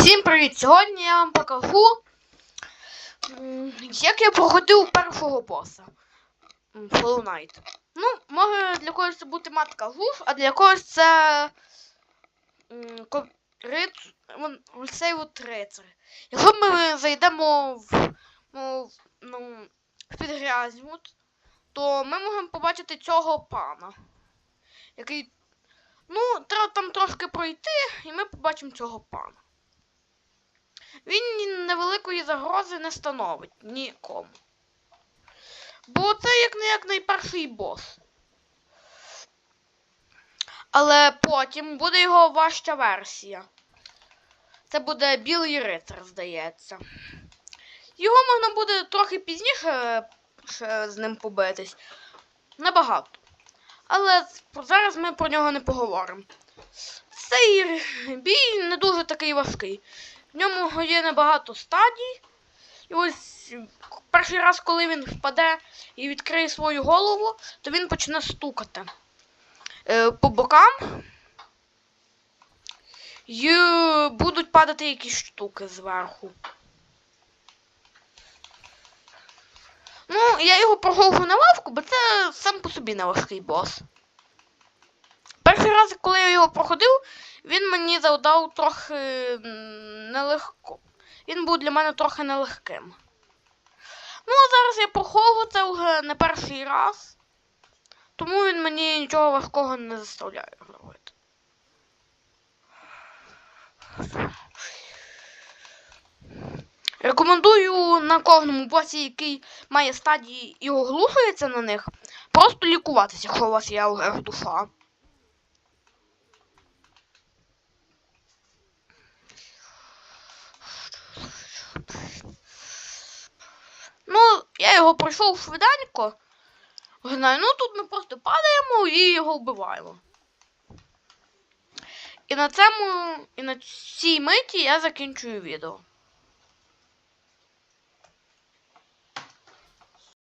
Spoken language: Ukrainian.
Всім привіт! Сьогодні я вам покажу, як я проходив першого боса Hollow Knight. Ну, може для когось це бути матка гуф, а для когось це цей от рицар. Якщо ми зайдемо в, ну, ну, в підгрязнюt, то ми можемо побачити цього пана, який. Ну, треба там трошки пройти, і ми побачимо цього пана. Він невеликої загрози не становить нікому. Бо це як не як найперший бос. Але потім буде його важча версія. Це буде білий рицар, здається. Його можна буде трохи пізніше з ним побитись. Небагато. Але зараз ми про нього не поговоримо. Цей бій не дуже такий важкий. В ньому є небагато стадій. І ось перший раз, коли він впаде і відкриє свою голову, то він почне стукати е, по бокам. І будуть падати якісь штуки зверху. Ну, я його прогову на лавку, бо це сам по собі не важкий бос. Перший раз, коли я його проходив, він мені завдав трохи нелегко. Він був для мене трохи нелегким. Ну, а зараз я проходжу це вже не перший раз. Тому він мені нічого важкого не заставляє робити. Рекомендую на кожному босі, який має стадії і оглушується на них, просто лікуватися, якщо у вас є душа. Ну, я його пройшов швиденько. Знаю, ну тут ми просто падаємо і його вбиваємо. І на цьому, і на цій миті я закінчую відео.